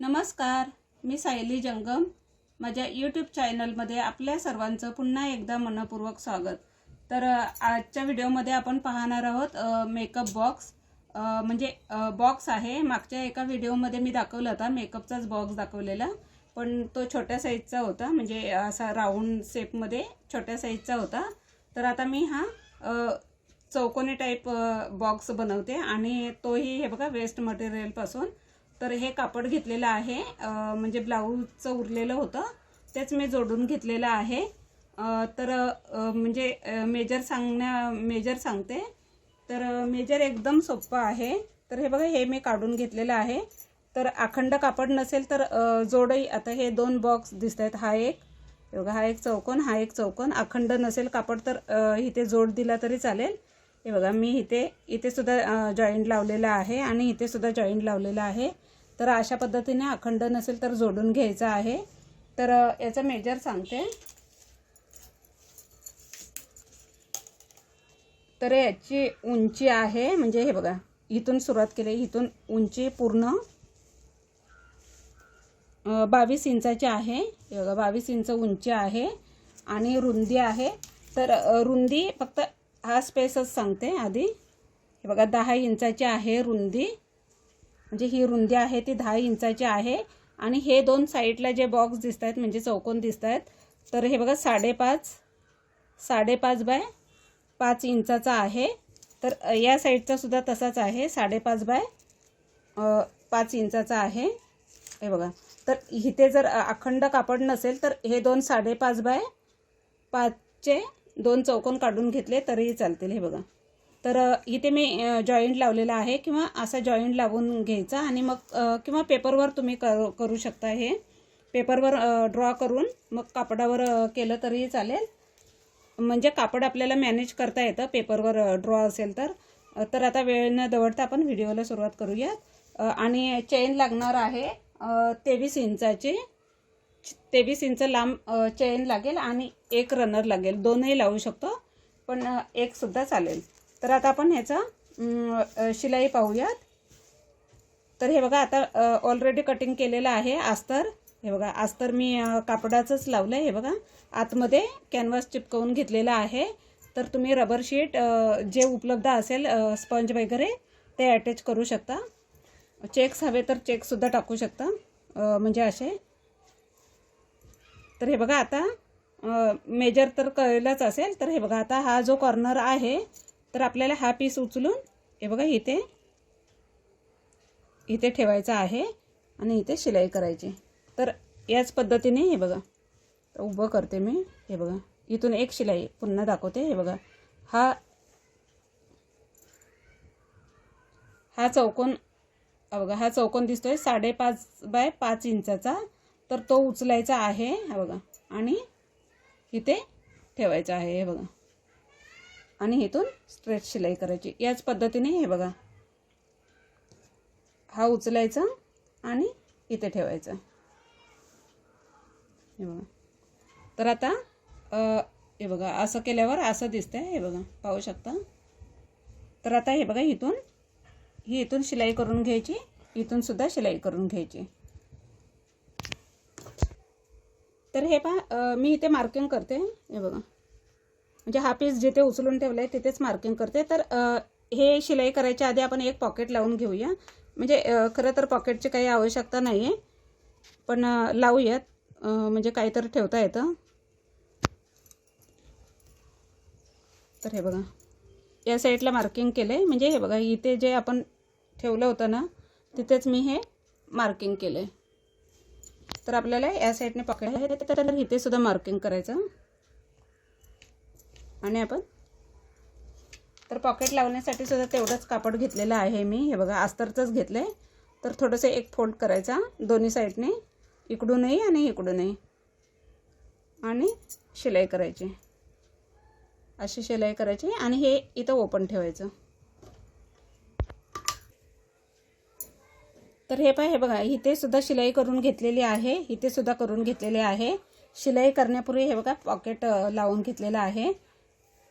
नमस्कार मी सायली जंगम. माझ्या यूट्यूब चॅनलमध्ये आपल्या सर्वांचं पुन्हा एकदा मनपूर्वक स्वागत. तर आजच्या व्हिडिओमध्ये आपण पाहणार आहोत मेकअप बॉक्स म्हणजे बॉक्स आहे. मागच्या एका व्हिडिओमध्ये मी दाखवला होता मेकअपचाच बॉक्स दाखवलेला. पण तो छोट्या साईजचा होता म्हणजे असा राऊंड शेपमध्ये छोट्या साईजचा होता. तर आता मी हा चौकोनी टाईप बॉक्स बनवते. आणि तोही हे बघा वेस्ट मटेरियलपासून तर हे कापड घेतलेलं आहे. म्हणजे ब्लाऊजचं उरलेलं होतं. तेच मी जोडून घेतलेलं आहे. तर म्हणजे मेजर सांगण्या मेजर सांगते. तर मेजर एकदम सोपं आहे. तर हे बघा हे मी काढून घेतलेलं आहे. तर अखंड कापड नसेल तर जोडही आता हे दोन बॉक्स दिसत आहेत हा एक. बघा हा एक चौकोन हा एक चौकोन. अखंड नसेल कापड तर इथे जोड दिला तरी चालेल. हे बघा मी इथे इथे सुद्धा जॉईंट लावलेला आहे आणि इथे सुद्धा जॉईंट लावलेला आहे. तर अशा पद्धतीने अखंड नसेल तर जोडून घ्यायचं आहे. तर याचा याचं मेजर सांगते. तर याची उंची आहे म्हणजे हे बघा इथून सुरुवात केली इथून उंची पूर्ण बावीस इंचाची आहे. हे बघा बावीस इंच उंची आहे आणि रुंदी आहे. तर रुंदी फक्त हा स्पेसच सांगते आधी. हे बघा दहा इंचाची आहे रुंदी. म्हणजे ही रुंदी आहे ती दहा इंचाची आहे. आणि हे दोन साईडला जे बॉक्स दिसत आहेत म्हणजे चौकोन दिसत आहेत तर हे बघा साडेपाच साडेपाच बाय पाच इंचाचा आहे. तर या साईडचा सुद्धा तसाच आहे साडेपाच बाय पाच इंचाचा आहे. हे बघा तर इथे जर अखंड कापड नसेल तर हे दोन साडेपाच बाय पाचचे दोन चौकोन काढून घेतले तरीही चालतील हे बघा. तर इथे मी जॉईंट लावलेला आहे किंवा असा जॉईंट लावून घ्यायचा आणि मग किंवा पेपरवर तुम्ही करू करू शकता हे. पेपरवर ड्रॉ करून मग कापडावर केलं तरीही चालेल. म्हणजे कापड आपल्याला मॅनेज करता येतं पेपरवर ड्रॉ असेल तर. तर आता वेळ न दवडता आपण व्हिडिओला सुरुवात करूयात. आणि चेन लागणार आहे तेवीस इंचाची. तेवीस इंच लांब चेन लागेल आणि एक रनर लागेल. दोनही लावू शकतो पण एकसुद्धा चालेल. तर आता आपण ह्याचा शिलाई पाहूयात. तर हे बघा आता ऑलरेडी कटिंग केलेलं आहे अस्तर. हे बघा अस्तर मी कापडाचंच लावलं आहे हे बघा आतमध्ये कॅनव्हास चिपकवून घेतलेला आहे. तर तुम्ही रबर शीट जे उपलब्ध असेल स्पंज वगैरे ते अटॅच करू शकता. चेक्स हवे तर चेकसुद्धा टाकू शकता. म्हणजे असे. तर हे बघा आता मेजर तर कळलंच असेल तर हे बघा आता हा जो कॉर्नर आहे तर आपल्याला हा पीस उचलून हे बघा इथे इथे ठेवायचा आहे आणि इथे शिलाई करायची. तर याच पद्धतीने हे बघा उभं करते मी हे बघा इथून एक शिलाई पुन्हा दाखवते हे बघा हा हा चौकोन बघा हा चौकोन दिसतोय साडेपाच बाय पाच इंचाचा तर तो उचलायचा आहे हा बघा. आणि इथे ठेवायचा आहे हे बघा. आणि इथून स्ट्रेट शिलाई करायची. याच पद्धतीने हे बघा. हा उचलायचा आणि इथे ठेवायचा. हे बघा. तर आता हे बघा असं केल्यावर असं दिसतंय हे बघा. पाहू शकता? तर आता हे बघा इथून ही इथून शिलाई करून घ्यायची. इथून सुद्धा शिलाई करून घ्यायची. तर हे पहा मी इथे मार्किंग करते. हे बघा. म्हणजे हा पीस जिथे उचलून ठेवलं आहे तिथेच मार्किंग करते. तर हे शिलाई करायच्या आधी आपण एक पॉकेट लावून घेऊया. म्हणजे खरं तर पॉकेटची काही आवश्यकता नाही आहे पण लावूयात. म्हणजे काहीतरी ठेवता येतं. तर हे बघा. या साईडला मार्किंग केलं आहे म्हणजे हे बघा इथे जे आपण ठेवलं होतं ना तिथेच मी हे मार्किंग केलं आहे तर आपल्याला या साईडने पॉकेट आहे. तर इथे सुद्धा मार्किंग करायचं. आणि आपण तर पॉकेट लावण्यासाठी सुद्धा तेवढंच कापड घेतलेलं आहे मी. हे बघा अस्तरचंच घेतलं आहे तर थोडंसं एक फोल्ड करायचा दोन्ही साईडने. इकडूनही आणि इकडूनही. आणि शिलाई करायची. अशी शिलाई करायची आणि हे इथं ओपन ठेवायचं. तर हे पाय हे बघा इथे सुद्धा शिलाई करून घेतलेली आहे. इथे सुद्धा करून घेतलेले आहे. शिलाई करण्यापूर्वी हे बघा पॉकेट लावून घेतलेलं आहे.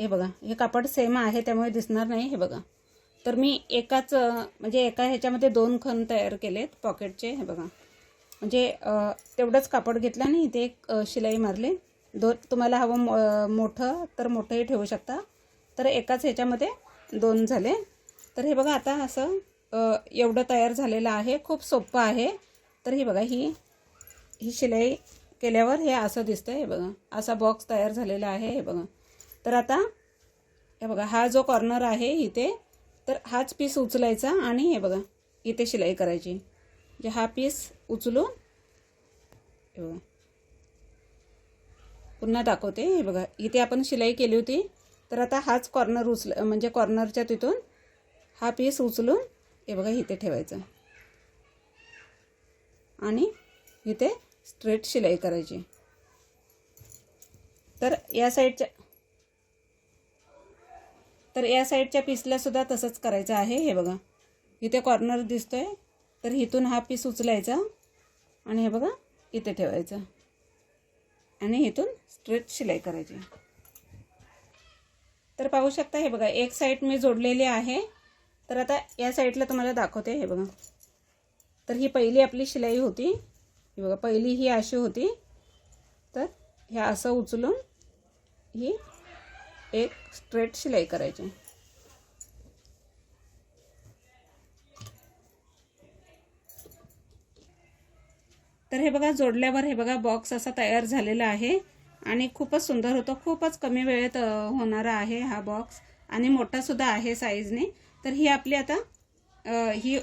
हे बघा हे कापड सेम आहे त्यामुळे दिसणार नाही हे बघा. तर मी एकाच म्हणजे एका ह्याच्यामध्ये दोन खण तयार केलेत पॉकेटचे हे बघा. म्हणजे तेवढंच कापड घेतलं आणि इथे एक शिलाई मारली. दो तुम्हाला हवं मो मोठं तर मोठंही ठेवू शकता. तर एकाच ह्याच्यामध्ये दोन झाले. तर हे बघा आता असं एवढं तयार झालेलं आहे. खूप सोपं आहे. तर हे बघा ही ही शिलाई केल्यावर हे असं दिसतं हे बघा असा बॉक्स तयार झालेला आहे. हे बघा. तर आता हे बघा हा जो कॉर्नर आहे इथे तर हाच पीस उचलायचा आणि हे बघा इथे शिलाई करायची. म्हणजे हा पीस उचलून हे बघा पुन्हा दाखवते. हे बघा इथे आपण शिलाई केली होती. तर आता हाच कॉर्नर उचल म्हणजे कॉर्नरच्या तिथून हा पीस उचलून हे बघा इथे ठेवायचं. आणि इथे स्ट्रेट शिलाई करायची. तर या साईडच्या तर या साईडच्या पीसला सुद्धा तसंच करायचं आहे. हे बघा इथे कॉर्नर दिसतोय. तर इथून हा पीस उचलायचा आणि हे बघा इथे ठेवायचं. आणि इथून स्ट्रेट शिलाई करायची. तर पाहू शकता हे बघा एक साईड मी जोडलेली आहे. तर आता या साईडला तुम्हाला दाखवते हे बघा. तर ही पहिली आपली शिलाई होती. ही बघा पहिली ही अशी होती. तर ह्या असं उचलून ही एक स्ट्रेट शिलाई करायची. तर हे बघा जोडल्यावर हे बघा बॉक्स असा तयार झालेला आहे. आणि खूपच सुंदर होतो. खूपच कमी वेळेत होणारा आहे हा बॉक्स आणि मोठासुद्धा आहे साईजने तर ही आपली आता ही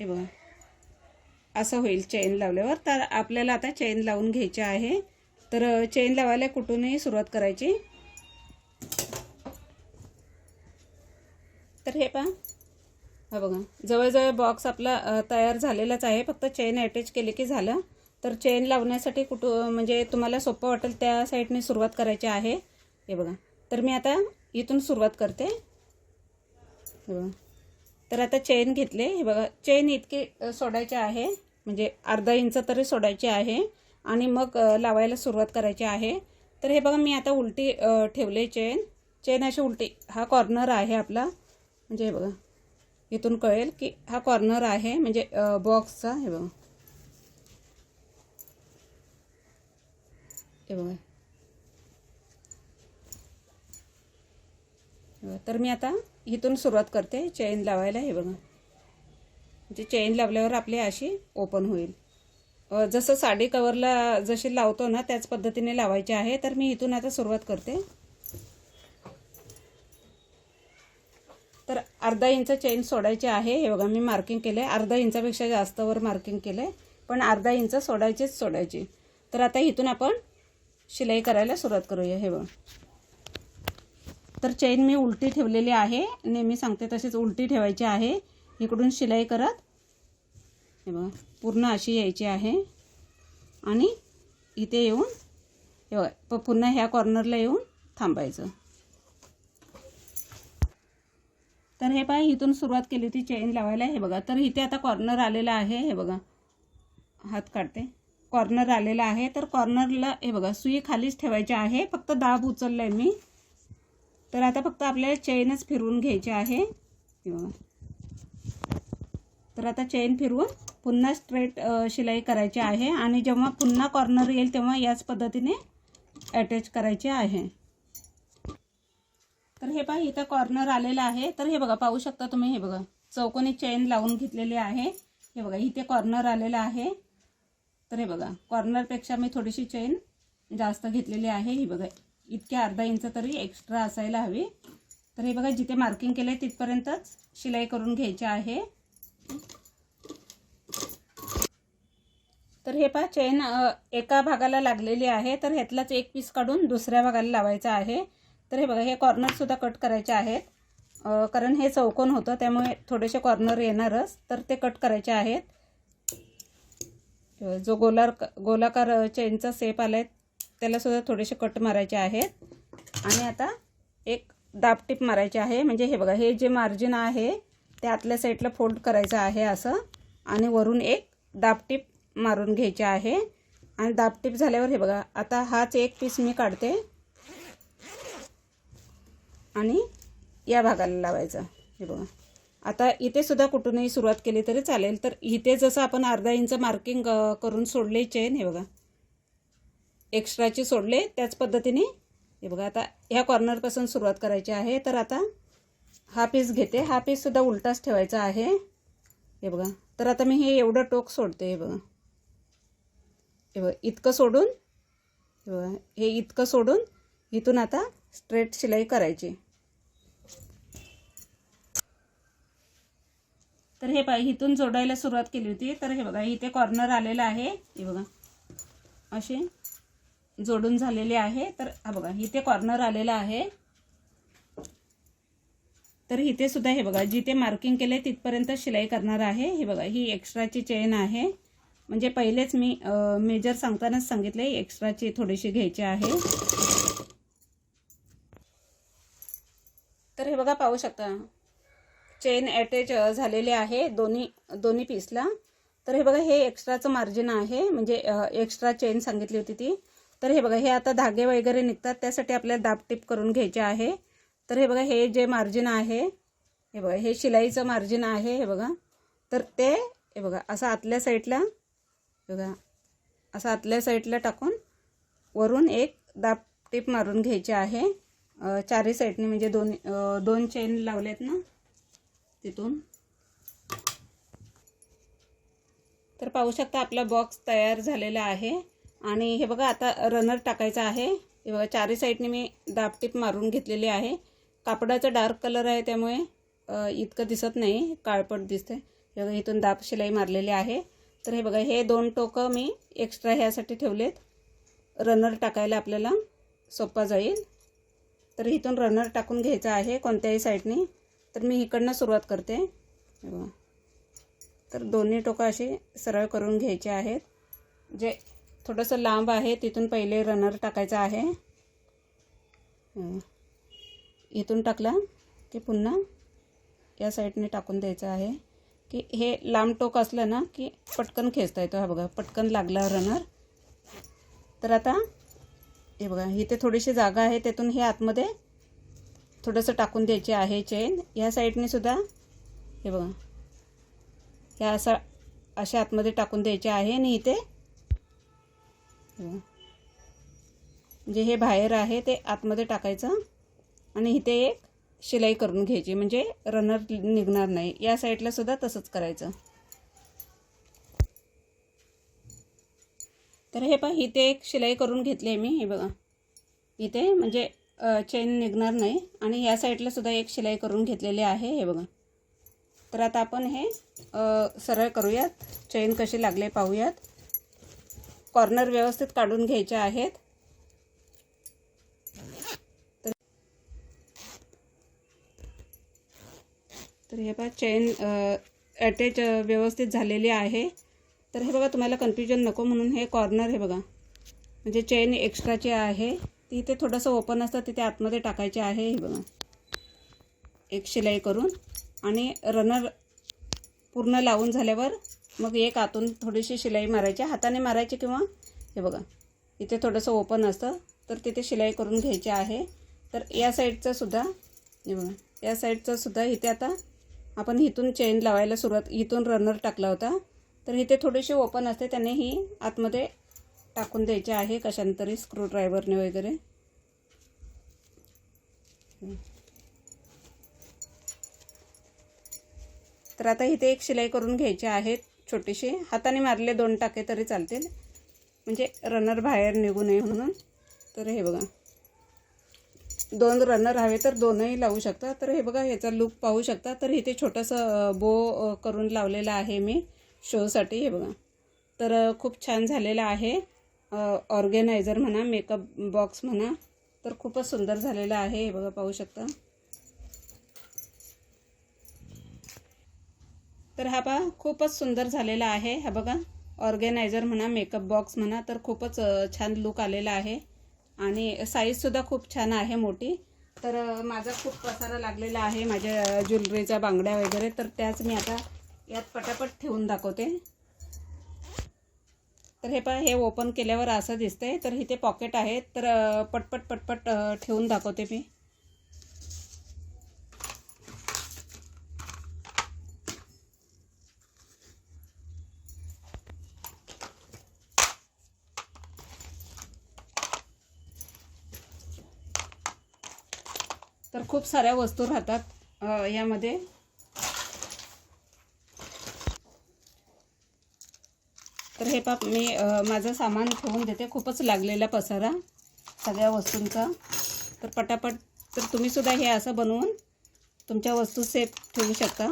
हे बघा. असं होईल चेन लावल्यावर. तर आपल्याला आता चेन लावून घ्यायची आहे. तर चेन लावायला कुठूनही सुरुवात करायची. तर हे पहा. हा बघा. जवळजवळ बॉक्स आपला तयार झालेलाच आहे. फक्त चेन अटॅच केली की झालं. तर चेन लावण्यासाठी कुठं म्हणजे तुम्हाला सोपं वाटेल त्या साईडने सुरुवात करायची आहे. हे बघा. तर मी आता इथून सुरुवात करते. तर आता चेन घेतले. हे बघा चेन इतकी सोडायचे आहे. म्हणजे अर्धा इंच तरी सोडायचे आहे. आणि मग लावायला सुरुवात करायची आहे. तर हे बघा मी आता उलटी ठेवले चेन. चेन अशी उलटी. हा कॉर्नर आहे आपला. म्हणजे हे बघा इथून कळेल की हा कॉर्नर आहे. म्हणजे बॉक्सचा. हे बघा. हे बघा हे बघा. तर मी आता इथून सुरुवात करते. चैन लावायला हे बघा. म्हणजे चेन लावल्यावर आपली अशी ओपन होईल. जसं साडी कवरला जशी लावतो ना त्याच पद्धतीने लावायची आहे. तर मी इथून आता सुरुवात करते. तर अर्धा इंच चेन सोडायची आहे. हे बघा मी मार्किंग केलं आहे अर्धा इंचापेक्षा जास्तवर मार्किंग केलं आहे पण अर्धा इंच सोडायचीच सोडायची. तर आता इथून आपण शिलाई करायला सुरुवात करूया. हे बघा. तर चेन मी उलटी ठेवलेली आहे. नेहमी सांगते तशीच उलटी ठेवायची आहे. इकडून शिलाई करत हे बघा पूर्ण अशी यायची आहे. आणि इथे येऊन हे बघा प- पुन्हा ह्या कॉर्नरला येऊन थांबायचं. तर हे पहा इथून सुरुवात केली होती चेन लावायला. हे बघा तर इथे आता कॉर्नर आलेला आहे. हे बघा हात काढते. कॉर्नर आलेला आहे. तर कॉर्नरला हे बघा सुई खालीच ठेवायची आहे. फक्त दाब उचललं आहे मी. तर आता फक्त आपल्याला चेनच फिरवून घ्यायची आहे. तर आता चेन फिरवून पुन्हा स्ट्रेट शिलाई करायची आहे आणि जेव्हा पुन्हा कॉर्नर येईल तेव्हा याच पद्धतीने अटॅच करायचे आहे. तर हे पहा इथं कॉर्नर आलेलं आहे. तर हे बघा पाहू शकता तुम्ही हे बघा. चौकोनी चेन लावून घेतलेली आहे. हे बघा इथे कॉर्नर आलेलं आहे. तर हे बघा कॉर्नरपेक्षा मी थोडीशी चेन जास्त घेतलेली आहे. ही बघा इतक्या अर्धा इंच तरी एक्स्ट्रा असायला हवी. तर हे बघा जिथे मार्किंग केलं आहे तिथपर्यंतच शिलाई करून घ्यायची आहे. तर हे पहा चेन एका भागाला लागलेली आहे. तर ह्यातलाच एक पीस काढून दुसऱ्या भागाला लावायचा आहे. तर हे बघा हे कॉर्नरसुद्धा कट करायचे आहेत. कारण हे चौकोन होतं त्यामुळे थोडेसे कॉर्नर येणारच. तर ते कट करायचे आहेत. जो गोलार गोलाकार चेनचा सेप आला आहे त्यालासुद्धा थोडेसे कट मारायचे आहेत. आणि आता एक दाबटीप मारायची आहे. म्हणजे हे बघा हे जे मार्जिन आहे ते आतल्या साईडला फोल्ड करायचं आहे असं. आणि वरून एक दाबटीप मारून घ्यायचे आहे. आणि दाबटीप झाल्यावर हे बघा आता हाच एक पीस मी काढते. आणि या भागाला लावायचा. हे बघा. आता इथे सुद्धा कुठूनही सुरुवात केली तरी चालेल. तर इथे जसं आपण अर्धा इंच मार्किंग करून सोडले चेन हे बघा. एक्स्ट्राचे सोडले त्याच पद्धतीने. हे बघा आता ह्या कॉर्नरपासून सुरुवात करायची आहे. तर आता हा पीस घेते. हा पीससुद्धा उलटाच ठेवायचा आहे. हे बघा तर आता मी हे एवढं टोक सोडते हे बघा. हे बघा इतकं सोडून हे बघा हे इतकं सोडून इथून आता स्ट्रेट शिलाई करायची. तर हे पाय इथून जोडायला सुरुवात केली होती. तर हे बघा इथे कॉर्नर आलेलं आहे. हे बघा असे. जोडून झालेले आहे. तर हा बघा इथे कॉर्नर आलेला आहे. तर इथे सुद्धा हे बघा जिथे मार्किंग केले तिथपर्यंत शिलाई करणार आहे. हे बघा ही एक्स्ट्राची चेन आहे. म्हणजे पहिलेच मी मेजर सांगतानाच सांगितले एक्स्ट्राची थोडीशी घ्यायची आहे. तर हे बघा पाहू शकता. चेन अटॅच झालेले आहे दोन्ही दोन्ही पीसला तर हे बघा हे एक्स्ट्राचं मार्जिन आहे. म्हणजे एक्स्ट्रा चेन सांगितली होती ती. तर हे बघा हे आता धागे वगैरे निघतात त्यासाठी आपल्याला दाबटीप करून घ्यायचे आहे. तर हे बघा हे जे मार्जिन आहे हे बघा हे शिलाईचं मार्जिन आहे हे बघा. तर ते हे बघा असं आतल्या साईडला बघा असं आतल्या साईडला टाकून वरून एक दाब टीप मारून घ्यायची आहे. चारही साईडने म्हणजे दोन दोन चेन लावलेत ना तिथून. तर पाहू शकता आपला बॉक्स तयार झालेला आहे. आणि हे बघा आता रनर टाकायचा आहे. हे बघा चारही साईडने मी दाबटीप मारून घेतलेली आहे. कापडाचा डार्क कलर आहे त्यामुळे इतकं दिसत नाही. काळपट दिसते हे बघा इथून दाब शिलाई मारलेली आहे. तर हे बघा हे दोन टोकं मी एक्स्ट्रा ह्यासाठी ठेवलेत. रनर टाकायला आपल्याला सोपा जाईल. तर इथून रनर टाकून घ्यायचा आहे कोणत्याही साईडने तर मी इकडनं सुरुवात करते. बघा. तर दोन्ही टोकं असे सरळ करून घ्यायचे आहेत. जे थोडंसं लांब आहे तिथून पहिले रनर टाकायचा आहे. इथून टाकला की पुन्हा या साईडने टाकून द्यायचं आहे. की हे लांब टोक असलं ना की पटकन खेचता येतो हा बघा पटकन लागला रनर तर आता हे बघा इथे थोडीशी जागा आहे त्यातून हे आतमध्ये थोडंसं टाकून द्यायचे आहे चेन या साईडने सुद्धा हे बघा ह्या असं अशा आतमध्ये टाकून द्यायचे आहे आणि इथे हे म्हणजे हे बाहेर आहे ते आतमध्ये टाकायचं आणि इथे एक शिलाई करून घ्यायची म्हणजे रनर निघणार नाही. या साईडला सुद्धा तसंच करायचं. तर हे पहा इथे एक शिलाई करून घेतली आहे मी हे बघा. इथे म्हणजे चेन निघणार नाही आणि या साईडला सुद्धा एक शिलाई करून घेतलेली आहे हे बघा. तर आता आपण हे सरळ करूयात. चेन कशी लागले पाहूयात. कॉर्नर व्यवस्थित काढून घ्यायचे आहेत. तर तर हे बघा चेन अटॅच व्यवस्थित झालेली आहे. तर हे बघा तुम्हाला कन्फ्युजन नको म्हणून हे कॉर्नर हे बघा. म्हणजे चेन एक्स्ट्राची आहे ती इथे थोडंसं ओपन असतं तिथे आतमध्ये टाकायचे आहे हे बघा. एक शिलाई करून. आणि रनर पूर्ण लावून झाल्यावर मग एक आतून थोडीशी शिलाई मारायची हाताने मारायची किंवा हे बघा इथे थोडंसं ओपन असतं तर तिथे शिलाई करून घ्यायची आहे. तर या साईडचंसुद्धा हे बघा या साईडचंसुद्धा इथे आता आपण इथून चेन लावायला सुरुवात इथून रनर टाकला होता. तर इथे थोडीशी ओपन असते त्याने ही आतमध्ये टाकून द्यायची आहे कशाने स्क्रू स्क्रूड्रायव्हरने वगैरे. तर आता इथे एक शिलाई करून घ्यायची आहे. छोटीशी. हाताने मारले दोन टाके तरी चालतील. म्हणजे रनर बाहेर निघू नये म्हणून. तर हे बघा. दोन रनर हवे तर दोनही लावू शकता. तर हे बघा ह्याचा लुक पाहू शकता. तर इथे छोटंसं बो करून लावलेलं आहे मी शोसाठी हे बघा. तर खूप छान झालेलं आहे. ऑर्गेनायझर म्हणा मेकअप बॉक्स म्हणा. तर खूपच सुंदर झालेलं आहे. हे बघा पाहू शकता. तर हा पहा खूपच सुंदर झालेला आहे. हा बघा ऑर्गेनायझर म्हणा मेकअप बॉक्स म्हणा तर खूपच छान लुक आलेला आहे. आणि साईजसुद्धा खूप छान आहे मोठी. तर माझा खूप पसारा लागलेला आहे माझ्या ज्वेलरीच्या बांगड्या वगैरे. तर त्याच मी आता यात पटापट ठेवून दाखवते. तर हे पहा हे ओपन केल्यावर असं दिसतंय. तर इथे पॉकेट आहे. तर पटपट पटपट ठेवून दाखवते मी. खूप साऱ्या वस्तू राहतात यामध्ये. तर हे पाप मी माझं सामान ठेवून देते. खूपच लागलेला पसारा सगळ्या वस्तूंचा. तर पटापट तर तुम्हीसुद्धा हे असं बनवून तुमच्या वस्तू सेफ ठेवू शकता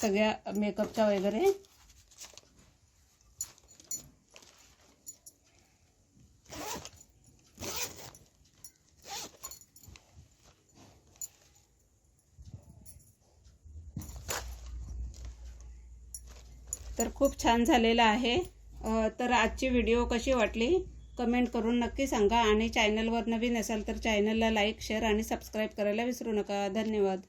सगळ्या मेकअपच्या वगैरे. तर खूप छान झालेलं आहे. तर आजची व्हिडिओ कशी वाटली? कमेंट करून नक्की सांगा आणि चॅनलवर नवीन असाल तर चॅनलला लाईक शेअर आणि सबस्क्राईब करायला विसरू नका. धन्यवाद.